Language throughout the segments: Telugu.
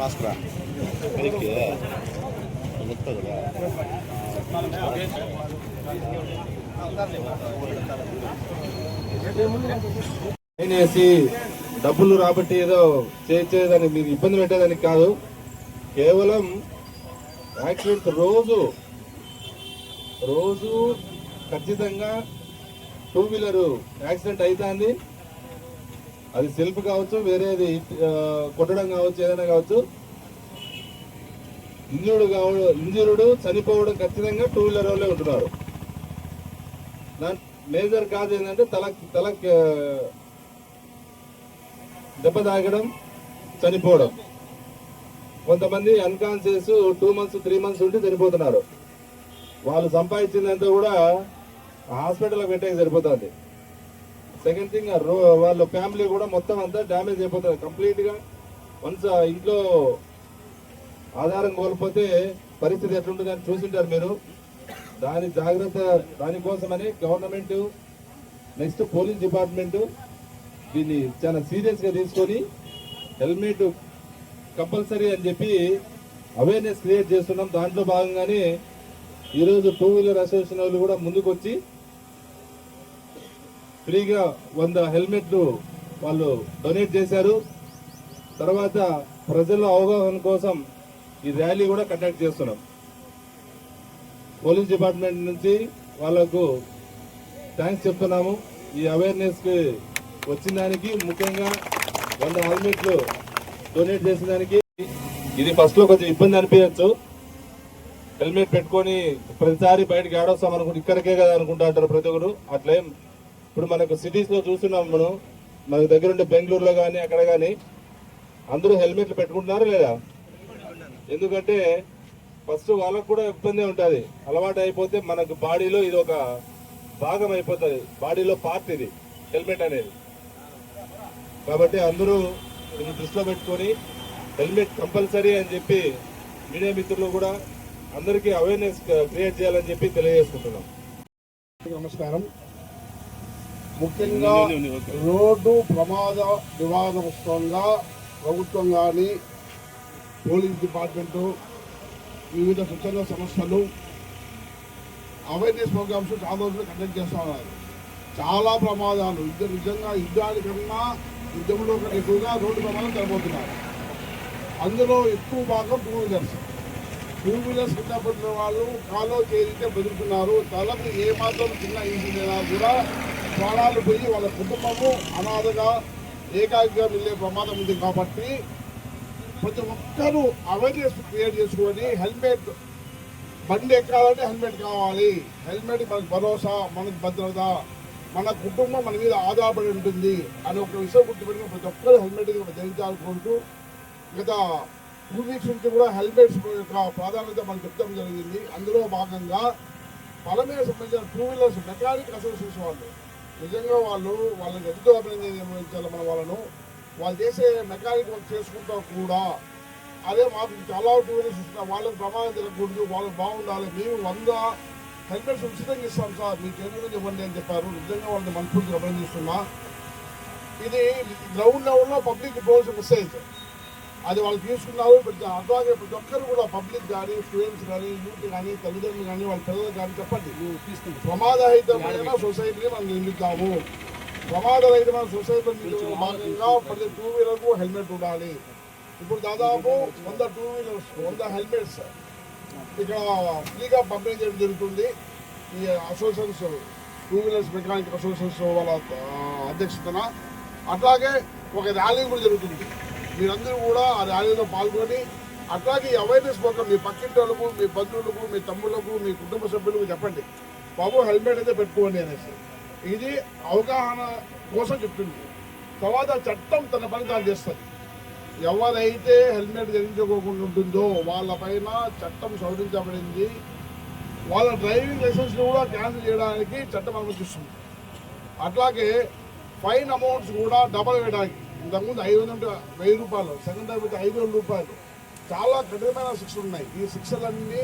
ಮಾಸ್ಕ್ರ ಅದಕ್ಕೆ ಗೊತ್ತಾಗಲ್ಲ వేసి డబ్బులు రాబట్టి ఏదో చేసేదానికి మీకు ఇబ్బంది పెట్టేదానికి కాదు కేవలం యాక్సిడెంట్ రోజు రోజు ఖచ్చితంగా టూ వీలర్ యాక్సిడెంట్ అవుతుంది అది సెల్ఫ్ కావచ్చు వేరేది కొట్టడం కావచ్చు ఏదైనా కావచ్చు. ఇంజురుడు కావడం ఇంజురుడు చనిపోవడం ఖచ్చితంగా టూ వీలర్ వాళ్ళే ఉంటున్నారు. మేజర్ కాజ్ ఏంటంటే తల తల దెబ్బ తాగడం చనిపోవడం. కొంతమంది unconscious two months three months ఉండి చనిపోతున్నారు. వాళ్ళు సంపాదించిందంతా కూడా హాస్పిటల్ పెట్టేకి సరిపోతుంది. సెకండ్ థింగ్ వాళ్ళ ఫ్యామిలీ కూడా మొత్తం అంతా డ్యామేజ్ అయిపోతుంది కంప్లీట్గా వన్స్ ఇంట్లో ఆధారం కోల్పోతే పరిస్థితి ఎట్లుంటుందని చూసింటారు మీరు. దాని జాగ్రత్త దానికోసమని గవర్నమెంట్ నెక్స్ట్ పోలీస్ డిపార్ట్మెంట్ దీన్ని చాలా సీరియస్గా తీసుకొని హెల్మెట్ కంపల్సరీ అని చెప్పి అవేర్నెస్ క్రియేట్ చేస్తున్నాం. దాంట్లో భాగంగానే ఈరోజు టూ వీలర్ అసోసియేషన్ వాళ్ళు కూడా ముందుకు వచ్చి ఫ్రీగా వంద హెల్మెట్లు వాళ్ళు డొనేట్ చేశారు. తర్వాత ప్రజల అవగాహన కోసం ఈ ర్యాలీ కూడా కండక్ట్ చేస్తున్నాం. పోలీస్ డిపార్ట్మెంట్ నుంచి వాళ్ళకు థ్యాంక్స్ చెప్తున్నాము. ఈ అవేర్నెస్కి వచ్చిన దానికి ముఖ్యంగా వంద హెల్మెట్లు డొనేట్ చేసిన దానికి ఇది ఫస్ట్లో కొంచెం ఇబ్బంది అనిపించచ్చు. హెల్మెట్ పెట్టుకొని ప్రతిసారి బయటకు ఆడొస్తాం అనుకుంటే ఇక్కడికే కదా అనుకుంటా అంటారు ప్రతి ఒక్కరు. అట్లేం ఇప్పుడు మనకు సిటీస్లో చూస్తున్నాం మనం. మనకు దగ్గర ఉండే బెంగళూరులో కానీ అక్కడ కానీ అందరూ హెల్మెట్లు పెట్టుకుంటున్నారు లేదా? ఎందుకంటే ఫస్ట్ వాళ్ళకు కూడా ఇబ్బంది ఉంటుంది. అలవాటు అయిపోతే మనకు బాడీలో ఇది ఒక భాగం అయిపోతుంది. బాడీలో పార్ట్ ఇది హెల్మెట్ అనేది. కాబట్టి అందరూ దృష్టిలో పెట్టుకొని హెల్మెట్ కంపల్సరీ అని చెప్పి మీడియా మిత్రులు కూడా అందరికీ అవేర్నెస్ క్రియేట్ చేయాలని చెప్పి తెలియజేసుకుంటున్నాం. నమస్కారం. ముఖ్యంగా రోడ్డు ప్రమాద నివారణోత్సవంగా ప్రభుత్వం కానీ పోలీస్ డిపార్ట్మెంటు వివిధ స్వచ్ఛంద సంస్థలు అవేర్నెస్ ప్రోగ్రామ్స్ చాలా రోజులు కండక్ట్ చేస్తూ ఉన్నారు. చాలా ప్రమాదాలు. ఇద్దరు నిజంగా యుద్ధానికన్నా యుద్ధంలో కన్నా ఎక్కువగా రోడ్డు ప్రమాదం జరగబోతున్నారు. అందులో ఎక్కువ భాగం టూ వీలర్స్ టూ వీలర్స్ కింద పడిన వాళ్ళు కాలో చేరితే బతుకుతున్నారు. తలకు ఏ మాత్రం చిన్న ఇంజిన్ కూడా ప్రాణాలు పోయి వాళ్ళ కుటుంబము అనాథగా ఏకాకిగా వెళ్ళే ప్రమాదం ఉంది కాబట్టి ప్రతి ఒక్కరూ అవేర్నెస్ క్రియేట్ చేసుకొని హెల్మెట్ బండి ఎక్కాలంటే హెల్మెట్ కావాలి. హెల్మెట్ మనకు భరోసా మనకు భద్రత మన కుటుంబం మన మీద ఆధారపడి ఉంటుంది అని ఒక విషయం గుర్తుపెట్టుకుని ప్రతి ఒక్కరు హెల్మెట్ ధరించాలనుకుంటూ గత టూ వీక్స్ నుంచి కూడా హెల్మెట్స్ యొక్క ప్రాధాన్యత మనం చెప్తాం జరిగింది. అందులో భాగంగా పొలం సంబంధించిన టూ వీలర్స్ మెకానిక్ అసోసియేషన్ వాళ్ళు నిజంగా వాళ్ళు వాళ్ళకి ఎంతో అభినందించాలి మన వాళ్ళను? వాళ్ళు చేసే మెకానిక్ వర్క్ చేసుకుంటా కూడా. అదే మాకు చాలా టూరిస్ట్ ఇస్తున్నా వాళ్ళకి ప్రమాదం జరగకూడదు వాళ్ళు బాగుండాలి. మేము వంద హెల్మెట్స్ ఉచితంగా ఇస్తాం సార్. మీ చేతుల నుంచి ఇవ్వండి అని చెప్పారు. నిజంగా వాళ్ళని మనస్ఫూర్తిగా అభినందిస్తున్నా. ఇది గ్రౌండ్ లెవెల్లో పబ్లిక్ ఇవ్వాల్సిన మెసేజ్ అది వాళ్ళు తీసుకున్నారు. ప్రతి అట్లాగే ప్రతి ఒక్కరు కూడా పబ్లిక్ కానీ స్టూడెంట్స్ కానీ యూత్ కానీ తల్లిదండ్రులు కానీ వాళ్ళ పిల్లలు కానీ చెప్పండి. ప్రమాదరహితమైన సొసైటీని మనం నిర్మిద్దాము. ప్రమాదరహితమైన భాగంగా ప్రతి టూ వీలర్కు హెల్మెట్ ఉండాలి. ఇప్పుడు దాదాపు వంద టూ వీలర్స్ వంద హెల్మెట్స్ ఇక్కడ ఫ్రీగా పంపిణీ చేయడం జరుగుతుంది. ఈ associations two wheelers mechanic associations వాళ్ళ అధ్యక్షతన. అట్లాగే ఒక ర్యాలీ కూడా జరుగుతుంది. మీరందరూ కూడా ఆ ర్యాలీలో పాల్గొని అట్లాగే అవేర్నెస్ ప్రోగ్రామ్ మీ పక్కింటి వాళ్ళకు మీ బంధువులకు మీ తమ్ముళ్ళకు మీ కుటుంబ సభ్యులకు చెప్పండి. బాబు హెల్మెట్ అయితే పెట్టుకోండి అనేసి. ఇది అవగాహన కోసం చెప్తుంది తర్వాత చట్టం తన పని తాను చేస్తుంది. ఎవరైతే హెల్మెట్ ధరించుకోకుండా ఉంటుందో వాళ్ళపైన చట్టం సవరించబడింది. వాళ్ళ డ్రైవింగ్ లైసెన్స్ కూడా క్యాన్సిల్ చేయడానికి చట్టం అనుమతిస్తుంది. అట్లాగే ఫైన్ అమౌంట్స్ కూడా డబల్ వేయడానికి ఇంతకుముందు ఐదు వందల వెయ్యి రూపాయలు సెకండ్ టైం ఐదు రూపాయలు. చాలా కఠినమైన శిక్షలు ఉన్నాయి. ఈ శిక్షలన్నీ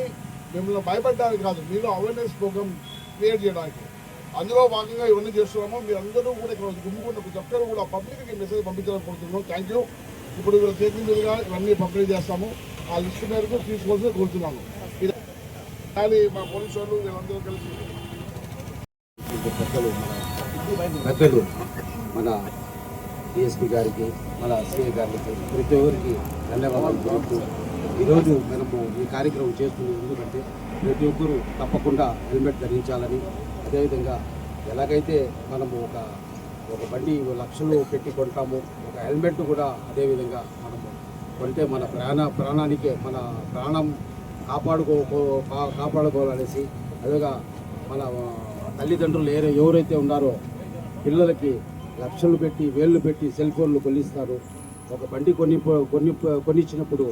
మిమ్మల్ని భయపడడానికి కాదు మీలో అవేర్నెస్ ప్రోగ్రామ్ క్రియేట్ చేయడానికి. అందులో భాగంగా ఇవన్నీ చేస్తున్నాము. మీరు అందరూ కూడా ఇక్కడ గుమ్ముకున్న ప్రతి ఒక్కరు కూడా పబ్లిక్కి మెసేజ్ పంపించాలనుకుంటున్నాం థ్యాంక్ యూ ఇప్పుడు వీళ్ళ ఇవన్నీ పంపిణీ చేస్తాము. ఆ లిస్ట్ మేరకు తీసుకోవాల్సి కోరుతున్నాము ఇది కానీ మా పోలీసు వాళ్ళు వీళ్ళందరూ కలిసి పెద్దలు మన డిఎస్పీ గారికి మన సిఐ గారికి ప్రతి ఒక్కరికి ధన్యవాదాలు. తెలుపుతూ ఈరోజు మనము ఈ కార్యక్రమం చేస్తుంది ఎందుకంటే ప్రతి ఒక్కరూ తప్పకుండా హెల్మెట్ ధరించాలని అదేవిధంగా ఎలాగైతే మనము ఒక ఒక బండి లక్షలు పెట్టి కొంటాము ఒక హెల్మెట్ కూడా అదేవిధంగా మనము కొంటే మన ప్రాణ ప్రాణానికే మన ప్రాణం కాపాడుకో కాపాడుకోవాలనేసి అదేగా మన తల్లిదండ్రులు ఏ ఎవరైతే ఉన్నారో పిల్లలకి లక్షలు పెట్టి వేళ్ళు పెట్టి సెల్ ఫోన్లు కొనిస్తారు. ఒక బండి కొని కొని కొనిచ్చినప్పుడు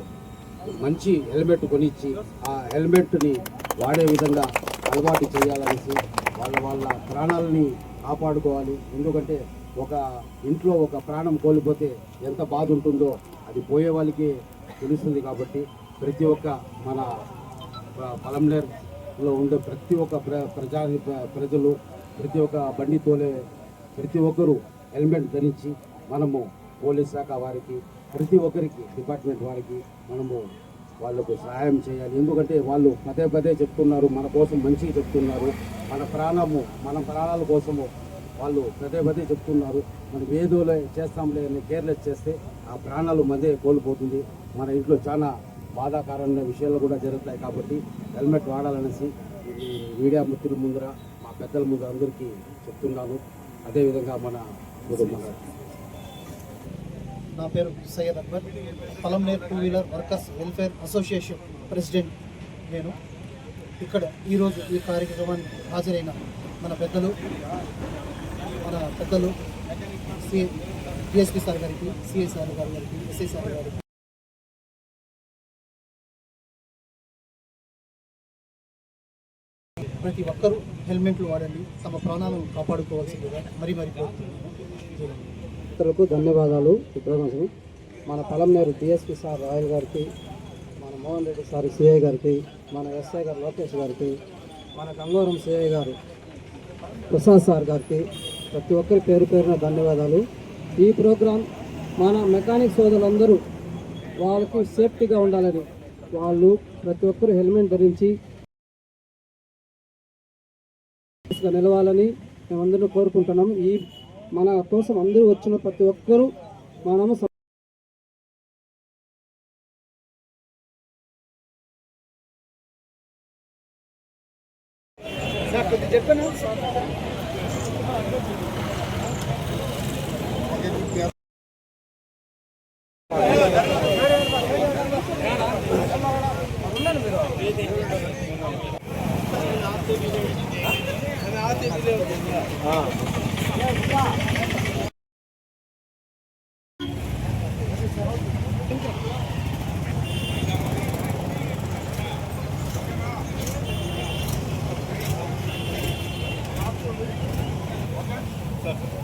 మంచి హెల్మెట్ కొనిచ్చి ఆ హెల్మెట్ని వాడే విధంగా అలవాటు చేయాలనేసి వాళ్ళ వాళ్ళ ప్రాణాలని కాపాడుకోవాలి. ఎందుకంటే ఒక ఇంట్లో ఒక ప్రాణం కోల్పోతే ఎంత బాధ ఉంటుందో అది పోయే వాళ్ళకి తెలుస్తుంది కాబట్టి ప్రతి ఒక్క మన ప- ఉండే ప్రతి ఒక్క ప్ర ప్రజా ప్రజలు ప్రతి ఒక్క బండి తోలే ప్రతి ఒక్కరూ హెల్మెట్ ధరించి మనము పోలీస్ శాఖ వారికి ప్రతి ఒక్కరికి డిపార్ట్మెంట్ వారికి మనము వాళ్ళకు సహాయం చేయాలి. ఎందుకంటే వాళ్ళు పదే పదే చెప్తున్నారు మన కోసం మంచిగా చెప్తున్నారు మన ప్రాణము మన ప్రాణాల కోసము వాళ్ళు పదే పదే చెప్తున్నారు. మనం ఏదోలే చేస్తాంలే అని కేర్లెస్ చేస్తే ఆ ప్రాణాలు మధ్య కోల్పోతుంది. మన ఇంట్లో చాలా బాధాకరమైన విషయాలు కూడా జరుగుతాయి కాబట్టి హెల్మెట్ వాడాలనేసి మీడియా మిత్రుల ముందర మా పెద్దల ముందర అందరికీ చెప్తున్నాను. అదేవిధంగా మన నా పేరు Syed Akbar. Palamaner two wheeler workers welfare association president నేను. ఇక్కడ ఈరోజు ఈ కార్యక్రమానికి హాజరైన మన పెద్దలు మన పెద్దలు సి డిఎస్పీ సార్ గారికి సిఐ సార్ గారి గారికి ఎస్ఐ సార్ గారికి. ప్రతి ఒక్కరూ హెల్మెట్లు వాడండి తమ ప్రాణాలను కాపాడుకోవాల్సిందిగా మరి మరి కోరుతున్నాను. మిత్రులకు ధన్యవాదాలు. ఈ మన పలంనేరు డిఎస్పి సార్ రాయల్ గారికి మన మోహన్ రెడ్డి సార్ సిఐ గారికి మన ఎస్ఐ గారు లోకేష్ గారికి మన గంగవరం సిఐ గారు ప్రసాద్ సార్ గారికి ప్రతి ఒక్కరి పేరు పేరున ధన్యవాదాలు. ఈ ప్రోగ్రాం మన మెకానిక్ సోదరులందరూ వాళ్ళకు సేఫ్టీగా ఉండాలని వాళ్ళు ప్రతి ఒక్కరు హెల్మెట్ ధరించి నిలవాలని మేమందరం కోరుకుంటున్నాం. ఈ మన కోసం అందరూ వచ్చిన ప్రతి ఒక్కరూ మనము చెప్పాను हाँ stuff.